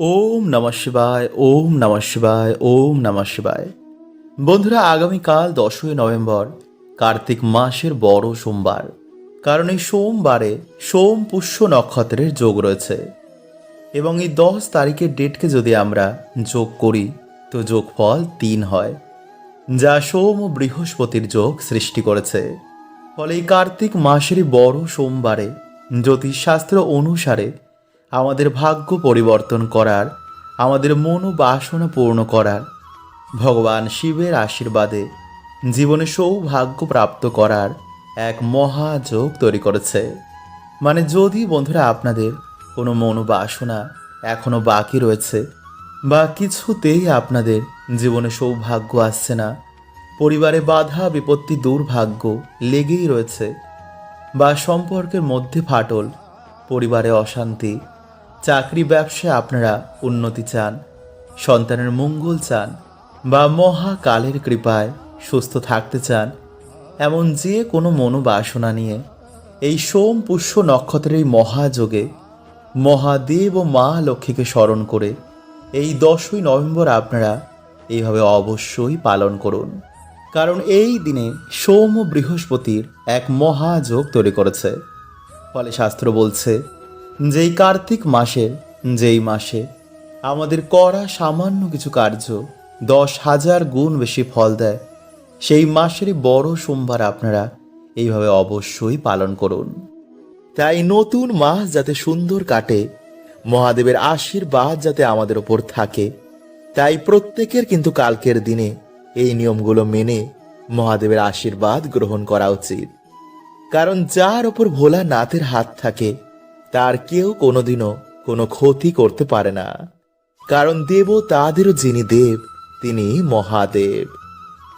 ওম নমঃ শিবায়, ওম নমঃ শিবায়, ওম নমঃ শিবায়। বন্ধুরা, আগামীকাল দশই নভেম্বর, কার্তিক মাসের বড় সোমবার। কারণ এই সোমবারে সোম পুষ্য নক্ষত্রের যোগ রয়েছে। এবং এই দশ তারিখের ডেটকে যদি আমরা যোগ করি, তো যোগফল তিন হয়, যা সোম ও বৃহস্পতির যোগ সৃষ্টি করেছে। ফলে এই কার্তিক মাসেরই বড় সোমবারে জ্যোতিষশাস্ত্র অনুসারে আমাদের ভাগ্য পরিবর্তন করার, আমাদের মনোবাসনা পূর্ণ করার, ভগবান শিবের আশীর্বাদে জীবনে সৌভাগ্য প্রাপ্ত করার এক মহাযোগ তৈরি করেছে। মানে যদি বন্ধুরা আপনাদের কোনো মনোবাসনা এখনও বাকি রয়েছে বা কিছুতেই আপনাদের জীবনে সৌভাগ্য আসছে না, পরিবারে বাধা বিপত্তি দুর্ভাগ্য লেগেই রয়েছে বা সম্পর্কের মধ্যে ফাটল, পরিবারে অশান্তি চাকরি ব্যবসায় আপনারা উন্নতি চান, সন্তানের মঙ্গল চান, বা মহাকালের কৃপায় সুস্থ থাকতে চান, এমন যে কোনো মনোবাসনা নিয়ে এই সোম পুষ্য নক্ষত্রের এই মহাযোগে মহাদেব ও মা লক্ষ্মীকে স্মরণ করে এই দশই নভেম্বর আপনারা এইভাবে অবশ্যই পালন করুন। কারণ এই দিনে সোম ও বৃহস্পতির এক মহাযোগ তৈরি করেছে। ফলে শাস্ত্র বলছে যেই কার্তিক মাসের যেই মাসে। আমাদের করা সামান্য কিছু কার্য, দশ হাজার গুণ বেশি ফল দেয়। সেই মাসেরই বড় সোমবার আপনারা এইভাবে অবশ্যই পালন করুন। তাই নতুন মাস যাতে সুন্দর কাটে, মহাদেবের আশীর্বাদ যাতে আমাদের ওপর থাকে, তাই প্রত্যেকের কিন্তু কালকের দিনে এই নিয়মগুলো মেনে মহাদেবের আশীর্বাদ গ্রহণ করা উচিত। কারণ যার ওপর ভোলা নাথের হাত থাকে তার কেউ কোনোদিনও কোনো ক্ষতি করতে পারে না। কারণ দেব তাদেরও যিনি দেব, তিনি মহাদেব।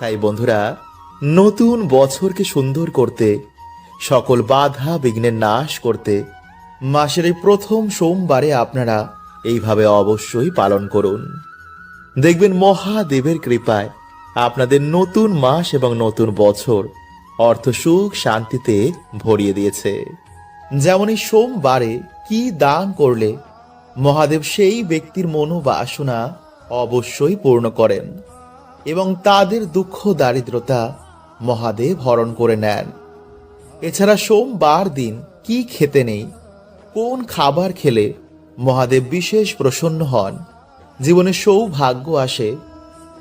তাই বন্ধুরা, নতুন বছরকে সুন্দর করতে, সকল বাধা বিঘ্নের নাশ করতে, মাসের এই প্রথম সোমবারে আপনারা এইভাবে অবশ্যই পালন করুন। দেখবেন মহাদেবের কৃপায় আপনাদের নতুন মাস এবং নতুন বছর অর্থ সুখ শান্তিতে ভরিয়ে দিয়েছে। যেমন এই সোমবারে কি দান করলে, মহাদেব সেই ব্যক্তির মনোবাসনা অবশ্যই পূর্ণ করেন এবং তাদের দুঃখ দারিদ্রতা মহাদেব হরণ করে নেন। এছাড়া সোমবার দিন কি খেতে নেই, কোন খাবার খেলে মহাদেব বিশেষ প্রসন্ন হন, জীবনে সৌভাগ্য আসে।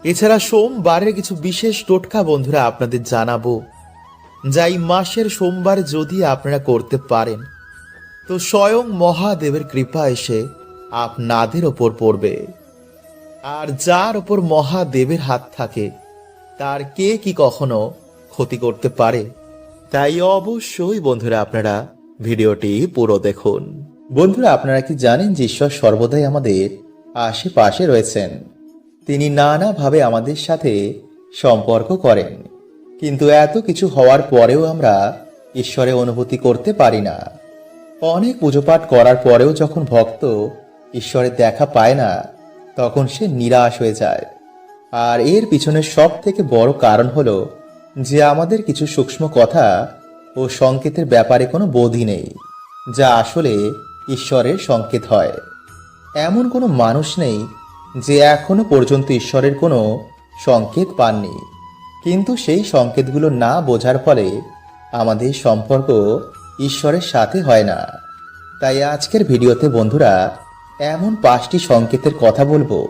এছাড়া সোমবারের কিছু বিশেষ টোটকা বন্ধুরা আপনাদের জানাব। যাই মাসের সোমবার যদি আপনারা করতে পারেন, তো স্বয়ং মহাদেবের কৃপা এসে আপনাদের ওপর পড়বে। আর যার ওপর মহাদেবের হাত থাকে, তার কে কি কখনো ক্ষতি করতে পারে, তাই অবশ্যই বন্ধুরা আপনারা ভিডিওটি পুরো দেখুন। বন্ধুরা, আপনারা কি জানেন যে ঈশ্বর সর্বদাই আমাদের আশেপাশে রয়েছেন? তিনি নানাভাবে আমাদের সাথে সম্পর্ক করেন। কিন্তু এত কিছু হওয়ার পরেও আমরা ঈশ্বরের অনুভূতি করতে পারি না। অনেক পুজোপাঠ করার পরেও যখন ভক্ত ঈশ্বরের দেখা পায় না, তখন সে নিরাশ হয়ে যায়। আর এর পিছনে সব থেকে বড় কারণ হলো যে আমাদের কিছু সূক্ষ্ম কথা ও সংকেতের ব্যাপারে কোনো বোধই নেই, যা আসলে ঈশ্বরের সংকেত হয়। এমন কোনো মানুষ নেই যে এখনও পর্যন্ত ঈশ্বরের কোনো সংকেত পাননি। কিন্তু সেই সংকেতগুলো না বোঝার ফলে আমাদের সম্পর্ক ঈশ্বরের সাথে হয় না। তাই আজকের ভিডিওতে বন্ধুরা এমন পাঁচটি সংকেতের কথা বলব।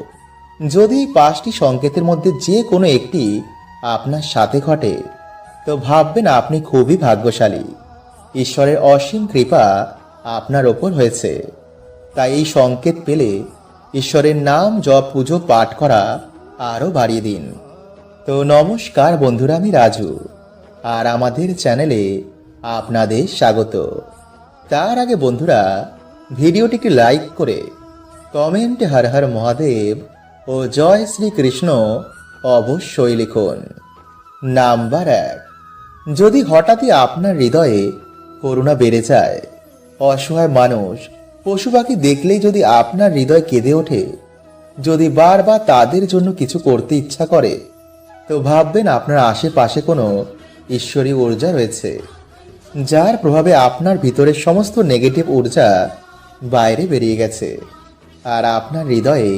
যদি পাঁচটি সংকেতের মধ্যে যে কোনো একটি আপনার সাথে ঘটে, তো ভাববেন আপনি খুবই ভাগ্যশালী। ঈশ্বরের অসীম কৃপা আপনার ওপর হয়েছে। তাই এই সংকেত পেলে ঈশ্বরের নাম জপ পুজো পাঠ করা আরও বাড়িয়ে দিন। তো নমস্কার বন্ধুরা, আমি রাজু। আর আমাদের চ্যানেলে আপনাদের স্বাগত। তার আগে বন্ধুরা, ভিডিওটিকে লাইক করে কমেন্টে হর হর মহাদেব ও জয় শ্রীকৃষ্ণ অবশ্যই লিখুন। নাম্বার এক, যদি হঠাৎই আপনার হৃদয়ে করুণা বেড়ে যায়, অসহায় মানুষ, পশু পাখি দেখলেই যদি আপনার হৃদয় কেঁদে ওঠে, যদি বারবার তাদের জন্য কিছু করতে ইচ্ছা করে তো ভাববেন আপনার আশেপাশে কোনো ঈশ্বরী ঊর্জা রয়েছে, যার প্রভাবে আপনার ভিতরের সমস্ত নেগেটিভ ঊর্জা বাইরে বেরিয়ে গেছে, আর আপনার হৃদয়ে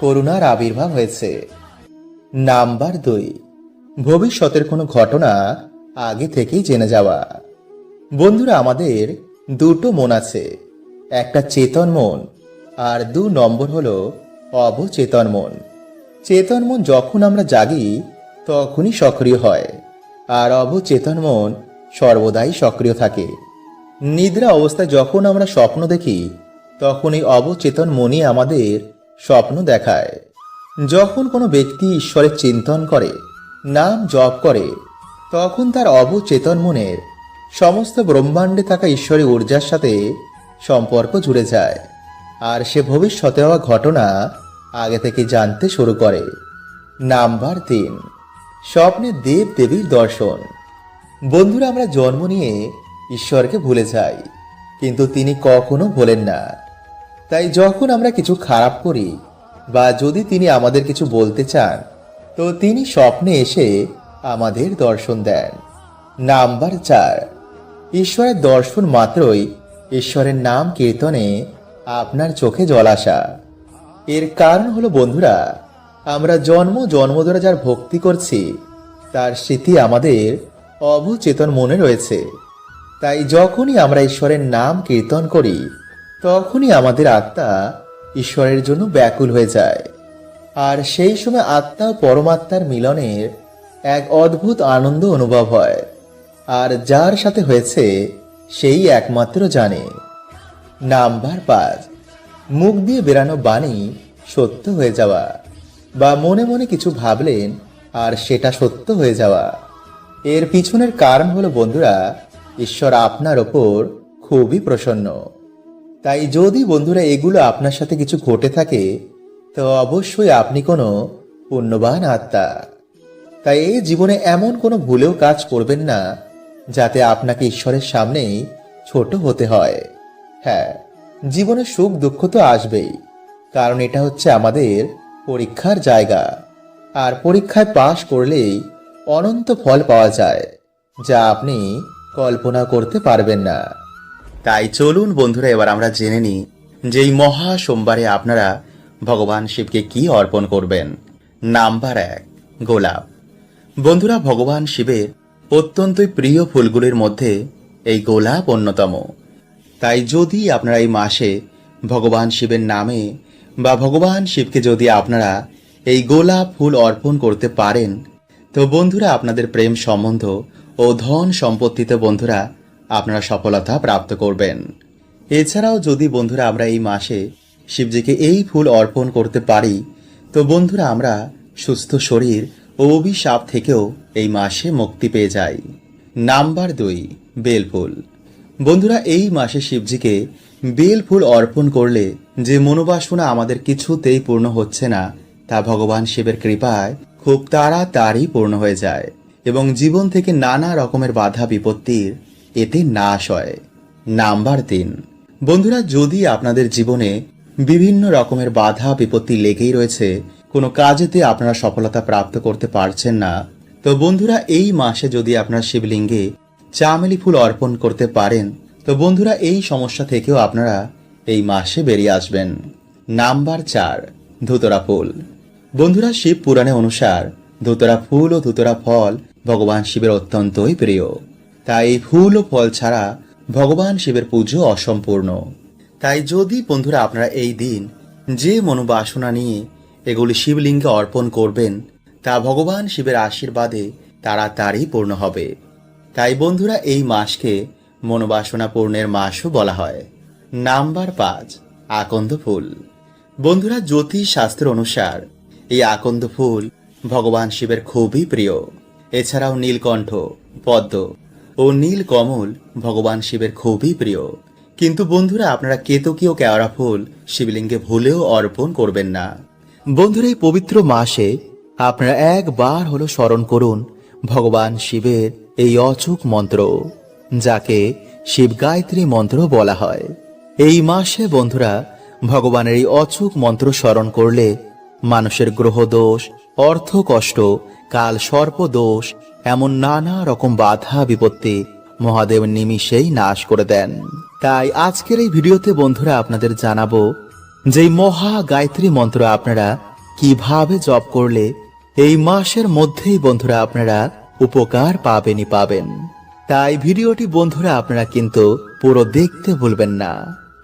করুণার আবির্ভাব হয়েছে। নাম্বার দুই, ভবিষ্যতের কোনো ঘটনা আগে থেকেই জেনে যাওয়া। বন্ধুরা, আমাদের দুটো মন আছে, একটা চেতন মন আর দু নম্বর হলো অবচেতন মন। চেতন মন যখন আমরা জাগি তখনই সক্রিয় হয়। আর অবচেতন মন সর্বদাই সক্রিয় থাকে। নিদ্রা অবস্থায় যখন আমরা স্বপ্ন দেখি তখন এই অবচেতন মনই আমাদের স্বপ্ন দেখায়। যখন কোনো ব্যক্তি ঈশ্বরের চিন্তন করে, নাম জপ করে, তখন তার অবচেতন মনের সমস্ত ব্রহ্মাণ্ডে থাকা ঈশ্বরের ঊর্জার সাথে সম্পর্ক জুড়ে যায়। আর সে ভবিষ্যতে হওয়া ঘটনা আগে থেকে জানতে শুরু করে। নাম্বার তিন। স্বপ্নে দেব দেবীর দর্শন। বন্ধুরা, আমরা জন্ম নিয়ে ঈশ্বরকে ভুলে যাই, কিন্তু তিনি কখনো ভোলেন না। তাই যখন আমরা কিছু খারাপ করি বা যদি তিনি আমাদের কিছু বলতে চান, তো তিনি স্বপ্নে এসে আমাদের দর্শন দেন। নাম্বার চার, ঈশ্বরের দর্শন মাত্রই ঈশ্বরের নাম কীর্তনে আপনার চোখে জল আসা এর কারণ হলো, বন্ধুরা আমরা জন্ম জন্ম ধরে যার ভক্তি করছি, তার স্মৃতি আমাদের অবচেতন মনে রয়েছে। তাই যখনই আমরা ঈশ্বরের নাম কীর্তন করি, তখনই আমাদের আত্মা ঈশ্বরের জন্য ব্যাকুল হয়ে যায়। আর সেই সময় আত্মা পরমাত্মার মিলনের এক অদ্ভুত আনন্দ অনুভব হয়, আর যার সাথে হয়েছে সেই একমাত্র জানে। নাম্বার পাঁচ, মুখ দিয়ে বেরানো বাণী সত্য হয়ে যাওয়া। বা মনে মনে কিছু ভাবলেন আর সেটা সত্য হয়ে যাওয়া। এর পিছনের কারণ হলো, বন্ধুরা, ঈশ্বর আপনার ওপর খুবই প্রসন্ন। তাই যদি বন্ধুরা এগুলো আপনার সাথে কিছু ঘটে থাকে, তো অবশ্যই আপনি কোনো পুণ্যবান আত্মা। তাই এই জীবনে এমন কোনো ভুলেও কাজ করবেন না, যাতে আপনাকে ঈশ্বরের সামনেই ছোট হতে হয়। হ্যাঁ জীবনে সুখ দুঃখ তো আসবেই, কারণ এটা হচ্ছে আমাদের পরীক্ষার জায়গা। আর পরীক্ষায় পাশ করলেই অনন্ত ফল পাওয়া যায়, যা আপনি কল্পনা করতে পারবেন না। তাই চলুন বন্ধুরা, এবার আমরা জেনে নিই যে এই মহা সোমবারে আপনারা ভগবান শিবকে কি অর্পণ করবেন। নাম্বার এক, গোলাপ। বন্ধুরা, ভগবান শিবের অত্যন্তই প্রিয় ফুলগুলির মধ্যে এই গোলাপ অন্যতম। তাই যদি আপনারা এই মাসে ভগবান শিবের নামে বা ভগবান শিবকে যদি আপনারা এই গোলাপ ফুল অর্পণ করতে পারেন, তো বন্ধুরা আপনাদের প্রেম সম্বন্ধ ও ধন সম্পত্তিতে বন্ধুরা আপনারা সফলতা প্রাপ্ত করবেন। এছাড়াও যদি বন্ধুরা আমরা এই মাসে শিবজিকে এই ফুল অর্পণ করতে পারি, তো বন্ধুরা আমরা সুস্থ শরীর ও অভিশাপ থেকেও এই মাসে মুক্তি পেয়ে যাই। নাম্বার দুই বেলফুল বন্ধুরা এই মাসে শিবজিকে বেল ফুল অর্পণ করলে যে মনোবাসনা আমাদের কিছুতেই পূর্ণ হচ্ছে না, তা ভগবান শিবের কৃপায় খুব তাড়াতাড়ি পূর্ণ হয়ে যায় এবং জীবন থেকে নানা রকমের বাধা বিপত্তির এতে নাশ হয়। নাম্বার তিন। বন্ধুরা, যদি আপনাদের জীবনে বিভিন্ন রকমের বাধা বিপত্তি লেগেই রয়েছে, কোনো কাজেতে আপনারা সফলতা প্রাপ্ত করতে পারছেন না, তো বন্ধুরা, এই মাসে যদি আপনারা শিবলিঙ্গে চামেলি ফুল অর্পণ করতে পারেন, তো বন্ধুরা, এই সমস্যা থেকেও আপনারা এই মাসে বেরিয়ে আসবেন। নাম্বার চার, ধুতরা ফুল। বন্ধুরা, শিব পুরাণে অনুসার ধুতরা ফুল ও ধুতরা ফল ভগবান শিবের অত্যন্তই প্রিয়। তাই ফুল ও ফল ছাড়া ভগবান শিবের পুজো অসম্পূর্ণ। তাই যদি বন্ধুরা আপনারা এই দিন যে মনোবাসনা নিয়ে এগুলি শিবলিঙ্গে অর্পণ করবেন, তা ভগবান শিবের আশীর্বাদে তাড়াতাড়ি পূর্ণ হবে। তাই বন্ধুরা, এই মাসকে মনোবাসনা পূর্ণের মাসও বলা হয়। নাম্বার পাঁচ, আকন্দ ফুল। বন্ধুরা, জ্যোতিষ শাস্ত্র অনুসার এই আকন্দ ফুল ভগবান শিবের খুবই প্রিয়। এছাড়াও নীলকণ্ঠ, পদ্ম ও নীল কমল ভগবান শিবের খুবই প্রিয়। কিন্তু বন্ধুরা, আপনারা কেতকীয় কেওড়া ফুল শিবলিঙ্গে ভুলেও অর্পণ করবেন না। বন্ধুরা, এই পবিত্র মাসে আপনারা একবার হলো স্মরণ করুন ভগবান শিবের এই অচুক মন্ত্র, যাকে শিব গায়ত্রী মন্ত্র বলা হয়। এই মাসে বন্ধুরা, ভগবানের এই অচুক মন্ত্র স্মরণ করলে মানুষের গ্রহ দোষ অর্থ কষ্ট কাল সর্প দোষ এমন নানা রকম বাধা, বিপত্তি মহাদেব নিমিষেই নাশ করে দেন। তাই আজকের এই ভিডিওতে বন্ধুরা আপনাদের জানাব যে মহা গায়ত্রী মন্ত্র আপনারা কীভাবে জপ করলে এই মাসের মধ্যেই বন্ধুরা আপনারা উপকার পাবেনই পাবেন। তাই ভিডিওটি বন্ধুরা আপনারা কিন্তু পুরো দেখতে ভুলবেন না।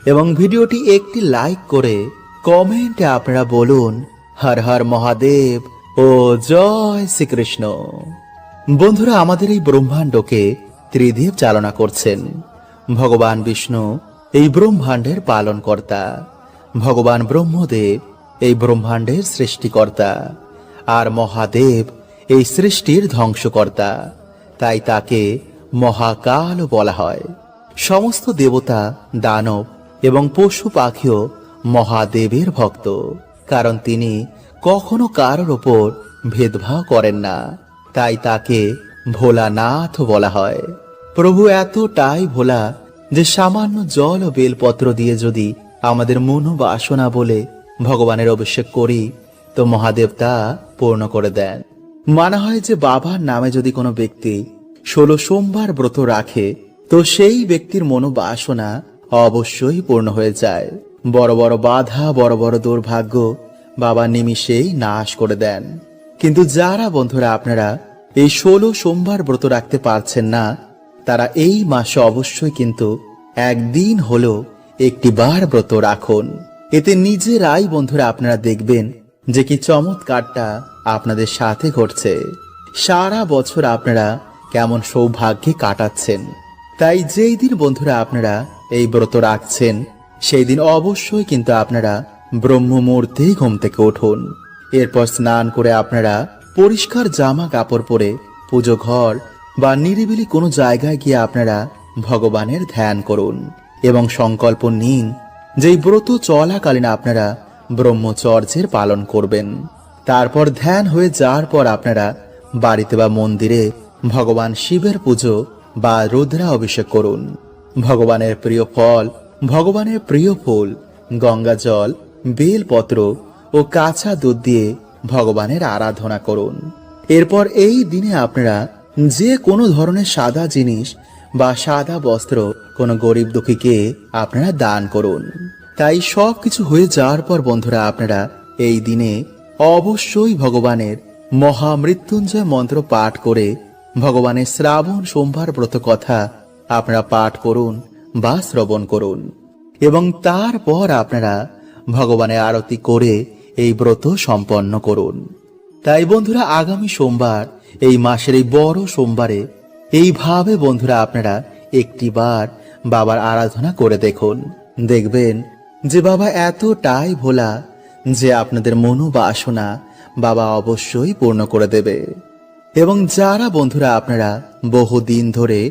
এবং ভিডিওটি একটি লাইক করে কমেন্টে আপনারা বলুন, হর হর মহাদেব ও জয় শ্রীকৃষ্ণ। বন্ধুরা, আমাদের এই ব্রহ্মাণ্ডকে ত্রিদেব চালনা করছেন। ভগবান বিষ্ণু, এই ব্রহ্মাণ্ডের পালনকর্তা। ভগবান ব্রহ্মদেব, এই ব্রহ্মাণ্ডের সৃষ্টিকর্তা। আর মহাদেব, এই সৃষ্টির ধ্বংসকর্তা। তাই তাকে মহাকাল বলা হয়। সমস্ত দেবতা দানব এবং পশু পাখিও মহাদেবের ভক্ত, কারণ তিনি কখনো কারোর ওপর ভেদভাব করেন না। তাই তাকে ভোলানাথ বলা হয়। প্রভু, এতটাই ভোলা যে সামান্য জল ও বেলপত্র দিয়ে যদি আমাদের মন বাসনা বলে ভগবানের অভিষেক করি, তো মহাদেব তা পূর্ণ করে দেন। মানা হয় যে বাবার নামে যদি কোনো ব্যক্তি ষোলো সোমবার ব্রত রাখে, তো সেই ব্যক্তির মনোবাসনা অবশ্যই পূর্ণ হয়ে যায়। বড় বড় বাধা, বড় বড় দুর্ভাগ্য বাবা নিমিষেই নাশ করে দেন। কিন্তু যারা বন্ধুরা আপনারা এই ষোলো সোমবার ব্রত রাখতে পারছেন না, তারা এই মাসে অবশ্যই কিন্তু একদিন হলো একটি বার ব্রত রাখুন। এতে নিজেরাই বন্ধুরা আপনারা দেখবেন যে কি চমৎকারটা আপনাদের সাথে ঘটছে। সারা বছর আপনারা কেমন সৌভাগ্যে কাটাচ্ছেন। তাই যেই দিন বন্ধুরা আপনারা এই ব্রত রাখছেন। সেই দিন অবশ্যই কিন্তু আপনারা ব্রহ্ম মুহূর্তেই ঘুম থেকে উঠুন। এরপর স্নান করে আপনারা পরিষ্কার জামা কাপড় পরে পুজো ঘর বা নিরিবিলি কোনো জায়গায় গিয়ে আপনারা ভগবানের ধ্যান করুন এবং সংকল্প নিন যেই ব্রত চলাকালীন আপনারা ব্রহ্মচর্যের পালন করবেন। তারপর ধ্যান হয়ে যাওয়ার পর আপনারা বাড়িতে বা মন্দিরে ভগবান শিবের পুজো বা রুদ্রা অভিষেক করুন। ভগবানের প্রিয় ফল, ভগবানের প্রিয় ফুল, গঙ্গা জল, বেলপত্র ও কাঁচা দুধ দিয়ে ভগবানের আরাধনা করুন। এরপর এই দিনে আপনারা যে কোনো ধরনের সাদা জিনিস বা সাদা বস্ত্র কোনো গরিব দুঃখীকে আপনারা দান করুন। তাই সব কিছু হয়ে যাওয়ার পর বন্ধুরা আপনারা এই দিনে অবশ্যই ভগবানের মহামৃত্যুঞ্জয় মন্ত্র পাঠ করে ভগবানের শ্রাবণ, সোমবার ব্রত কথা আপনারা পাঠ করুন বা শ্রবণ করুন। এবং তারপর আপনারা ভগবানের আরতি করে এই ব্রত সম্পন্ন করুন। তাই বন্ধুরা, আগামী সোমবার, এই মাসের এই বড় সোমবারে, এইভাবে বন্ধুরা আপনারা একটিবার বাবার আরাধনা করে দেখুন। দেখবেন যে বাবা এতটাই ভোলা যে আপনাদের মনোবাসনা বাবা অবশ্যই পূর্ণ করে দেবে। এবং যারা বন্ধুরা আপনারা বহুদিন ধরে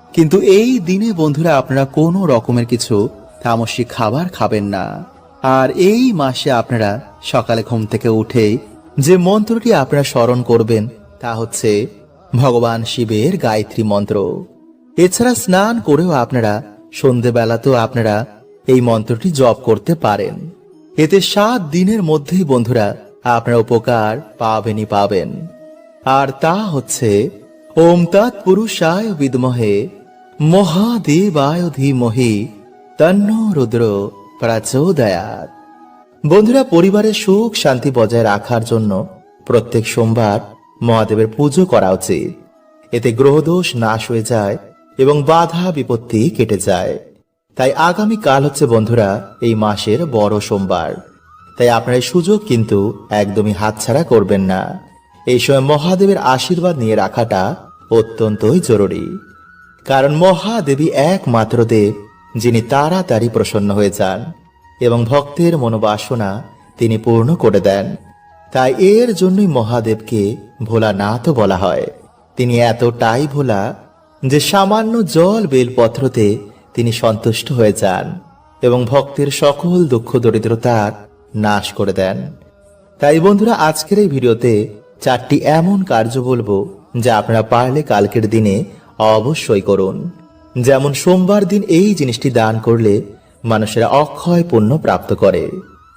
কিন্তু এই দিনে বন্ধুরা আপনারা কোনো রকমের কিছু তামসিক খাবার খাবেন না। আর এই মাসে আপনারা সকালে ঘুম থেকে উঠেই যে মন্ত্রটি আপনারা স্মরণ করবেন, তা হচ্ছে ভগবান শিবের গায়ত্রী মন্ত্র। এছাড়া স্নান করেও আপনারা সন্ধেবেলাতেও আপনারা এই মন্ত্রটি জপ করতে পারেন। এতে সাত দিনের মধ্যেই বন্ধুরা আপনারা উপকার পাবেনই পাবেন। আর তা হচ্ছে, ওম তৎ পুরুষায় বিদমহে মহাদেবায় ধীমহি তন্ন রুদ্র প্রচোদয়াত বন্ধুরা, পরিবারের সুখ শান্তি বজায় রাখার জন্য প্রত্যেক সোমবার মহাদেবের পুজো করা উচিত। এতে গ্রহদোষ নাশ হয়ে যায় এবং বাধা বিপত্তি কেটে যায়। তাই আগামী কাল হচ্ছে বন্ধুরা, এই মাসের বড় সোমবার। তাই আপনার এই সুযোগ কিন্তু একদমই হাতছাড়া করবেন না। এই সময় মহাদেবের আশীর্বাদ নিয়ে রাখাটা অত্যন্তই জরুরি। কারণ মহাদেবী একমাত্র দেব, যিনি তাড়াতাড়ি প্রসন্ন হয়ে যান এবং ভক্তের মনোবাসনা তিনি পূর্ণ করে দেন। তাই এর জন্যই মহাদেবকে ভোলানাথ বলা হয়। তিনি এতটাই ভোলা যে সামান্য জল বেলপত্রতে তিনি সন্তুষ্ট হয়ে যান এবং ভক্তের সকল দুঃখ দরিদ্রতার নাশ করে দেন। তাই বন্ধুরা, আজকের এই ভিডিওতে চারটি এমন কার্য বলব যা আপনারা পারলে কালকের দিনে অবশ্যই করুন। যেমন সোমবার দিন এই জিনিসটি দান করলে মানুষেরা অক্ষয় পুণ্য প্রাপ্ত করে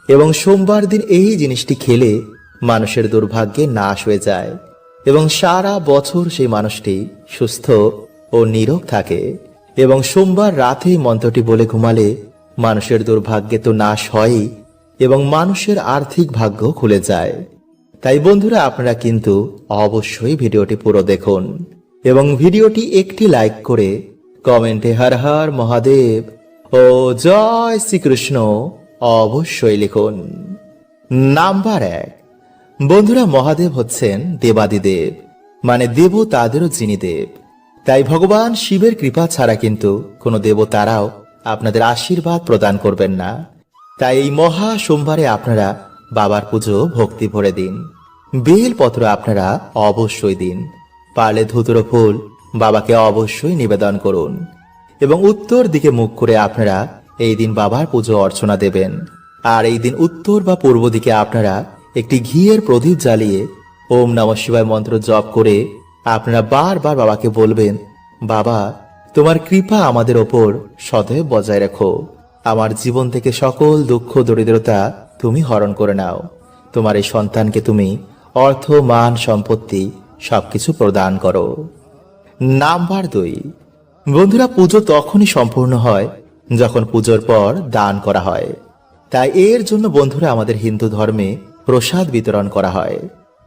এবং সোমবার দিন এই জিনিসটি খেলে মানুষের দুর্ভাগ্যে নাশ হয়ে যায় এবং সারা বছর সেই মানুষটি সুস্থ ও নিরোগ থাকে এবং সোমবার রাতেই মন্ত্রটি বলে ঘুমালে মানুষের দুর্ভাগ্যে তো নাশ হয়ই এবং মানুষের আর্থিক ভাগ্য খুলে যায়। তাই বন্ধুরা, আপনারা কিন্তু অবশ্যই ভিডিওটি পুরো দেখুন। এবং ভিডিওটি একটি লাইক করে কমেন্টে হর হর মহাদেব ও জয় শ্রীকৃষ্ণ অবশ্যই লিখুন। নাম্বার এক, বন্ধুরা মহাদেব হচ্ছেন দেবাদিদেব মানে দেব তাদেরও যিনি দেব। তাই ভগবান শিবের কৃপা ছাড়া কিন্তু কোনো দেবতারাও আপনাদের আশীর্বাদ প্রদান করবেন না। তাই এই মহা সোমবারে আপনারা বাবার পুজো ভক্তি ভরে দিন। বেলপত্র আপনারা অবশ্যই দিন। পারলে ধুতুরো ফুল বাবাকে অবশ্যই নিবেদন করুন এবং উত্তর দিকে মুখ করে আপনারা এই দিন বাবার পুজো অর্চনা দেবেন। আর এই দিন উত্তর বা পূর্ব দিকে আপনারা একটি ঘিয়ের প্রদীপ জ্বালিয়ে ওম নম শিবায় মন্ত্র জপ করে আপনারা বারবার বাবাকে বলবেন, বাবা, তোমার কৃপা আমাদের ওপর সদয় বজায় রাখো। আমার জীবন থেকে সকল দুঃখ, দরিদ্রতা তুমি হরণ করে নাও। তোমার এই সন্তানকে তুমি অর্থ, মান, সম্পত্তি সবকিছু প্রদান করো। নাম্বার দুই, বন্ধুরা, পুজো তখনই সম্পূর্ণ হয় যখন পুজোর পর দান করা হয়। তাই এর জন্য বন্ধুরা, আমাদের হিন্দু ধর্মে প্রসাদ বিতরণ করা হয়।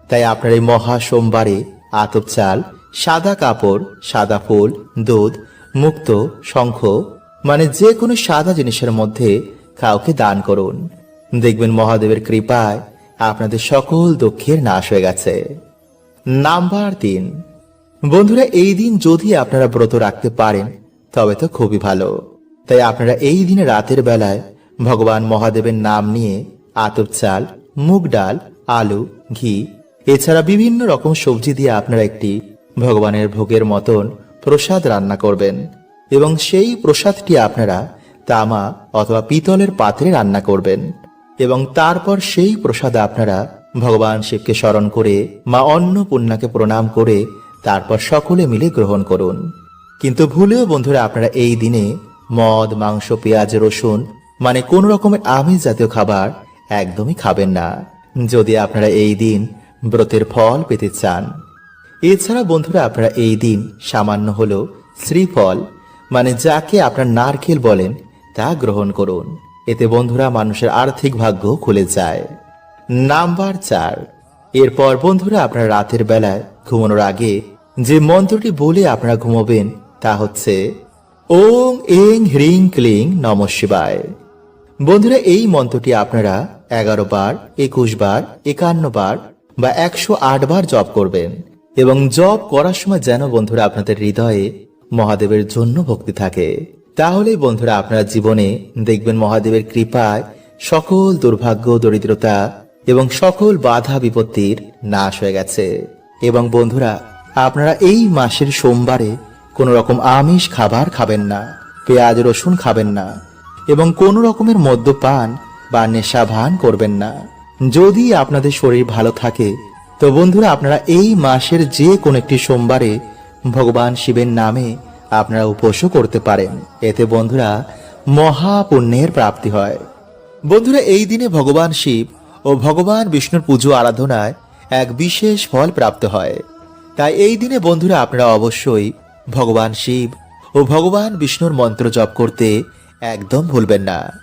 তাই আপনার এই মহা সোমবারে আতপ চাল, সাদা কাপড়, সাদা ফুল, দুধ, মুক্ত, শঙ্খ মানে যে কোনো সাদা জিনিসের মধ্যে কাউকে দান করুন। দেখবেন মহাদেবের কৃপায় আপনাদের সকল দুঃখের নাশ হয়ে গেছে। নাম্বার তিন। বন্ধুরা, এই দিন যদি আপনারা ব্রত রাখতে পারেন, তবে তো খুবই ভালো। তাই আপনারা এই দিনে রাতের বেলায় ভগবান মহাদেবের নাম নিয়ে আতপ চাল, মুগ ডাল, আলু, ঘি, এছাড়া বিভিন্ন রকম সবজি দিয়ে আপনারা একটি ভগবানের ভোগের মতন প্রসাদ রান্না করবেন এবং সেই প্রসাদটি আপনারা তামা অথবা পিতলের পাত্রে রান্না করবেন এবং তারপর সেই প্রসাদ আপনারা ভগবান শিবকে স্মরণ করে মা অন্নপূর্ণাকে প্রণাম করে তারপর সকলে মিলে গ্রহণ করুন। কিন্তু ভুলেও বন্ধুরা, আপনারা এই দিনে মদ, মাংস, পেঁয়াজ, রসুন মানে কোন রকমের আমিষ জাতীয় খাবার একদমই খাবেন না। যদি আপনারা এই দিন ব্রতের ফল পেতে চান। এছাড়া বন্ধুরা, আপনারা এই দিন সামান্য হলো শ্রীফল মানে যাকে আপনার নারকেল বলেন, তা গ্রহণ করুন। এতে বন্ধুরা, মানুষের আর্থিক ভাগ্য খুলে যায়। নাম্বার চার। এরপর বন্ধুরা আপনারা রাতের বেলায় ঘুমানোর আগে যে মন্ত্রটি বলে আপনারা ঘুমাবেন তা হচ্ছে, ওং এং হ্রিং ক্লিং নম শিবায়। বন্ধুরা, এই মন্ত্রটি আপনারা এগারো বার, একুশ বার, একান্ন বার বা একশো আট বার জপ করবেন এবং জপ করার সময় যেন বন্ধুরা আপনাদের হৃদয়ে মহাদেবের জন্য ভক্তি থাকে। তাহলেই বন্ধুরা আপনারা জীবনে দেখবেন মহাদেবের কৃপায় সকল দুর্ভাগ্য, দরিদ্রতা এবং সকল বাধা বিপত্তির নাশ হয়ে গেছে। এবং বন্ধুরা, আপনারা এই মাসের সোমবারে কোনো রকম আমিষ খাবার খাবেন না, পেঁয়াজ, রসুন খাবেন না, এবং কোনো রকমের মদ্যপান বা নেশা ভান করবেন না। যদি আপনাদের শরীর ভালো থাকে, তো বন্ধুরা, আপনারা এই মাসের যে কোনো একটি সোমবারে ভগবান শিবের নামে আপনারা উপোসও করতে পারেন। এতে বন্ধুরা মহাপুণ্যের প্রাপ্তি হয়। বন্ধুরা, এই দিনে ভগবান শিব ও ভগবান বিষ্ণুর পুজো আরাধনায় এক বিশেষ ফল প্রাপ্ত হয়। তাই এই দিনে বন্ধুরা আপনারা অবশ্যই ভগবান শিব ও ভগবান বিষ্ণুর মন্ত্র জপ করতে একদম ভুলবেন না।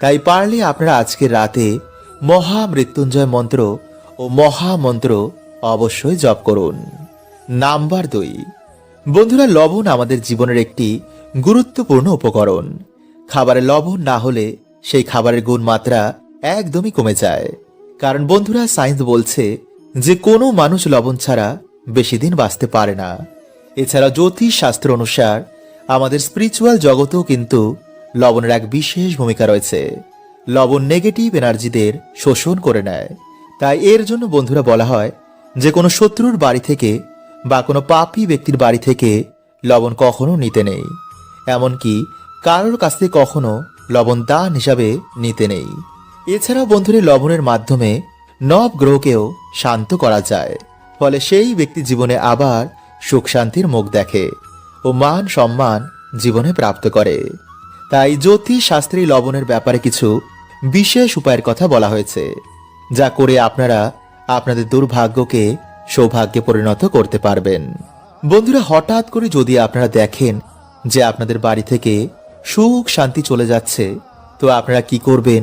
তাই পারলে আপনারা আজকের রাতে মহা মৃত্যুঞ্জয় মন্ত্র ও মহামন্ত্র অবশ্যই জপ করুন। নাম্বার দুই। বন্ধুরা, লবণ আমাদের জীবনের একটি গুরুত্বপূর্ণ উপকরণ। খাবারে লবণ না হলে সেই খাবারের গুণমাত্রা একদমই কমে যায়। কারণ বন্ধুরা সায়েন্স বলছে যে কোনো মানুষ লবণ ছাড়া বেশি দিন বাঁচতে পারে না। এছাড়া জ্যোতিষ শাস্ত্র অনুসার আমাদের স্পিরিচুয়াল জগতেও কিন্তু লবণের এক বিশেষ ভূমিকা রয়েছে। লবণ নেগেটিভ এনার্জিদের শোষণ করে নেয়। তাই এর জন্য বন্ধুরা বলা হয় যে কোনো শত্রুর বাড়ি থেকে বা কোনো পাপী ব্যক্তির বাড়ি থেকে লবণ কখনো নিতে নেই। এমনকি কারোর কাছ থেকে কখনো লবণ দান হিসাবে নিতে নেই। এছাড়াও বন্ধুরা লবণের মাধ্যমে নব গ্রহকেও শান্ত করা যায়। ফলে সেই ব্যক্তি জীবনে আবার সুখ শান্তির মুখ দেখে ও মান সম্মান জীবনে প্রাপ্ত করে। তাই জ্যোতিষ শাস্ত্রী লবণের ব্যাপারে কিছু বিশেষ উপায়ের কথা বলা হয়েছে, যা করে আপনারা আপনাদের দুর্ভাগ্যকে সৌভাগ্যে পরিণত করতে পারবেন। বন্ধুরা, হঠাৎ করে যদি আপনারা দেখেন যে আপনাদের বাড়ি থেকে সুখ শান্তি চলে যাচ্ছে, তো আপনারা কি করবেন?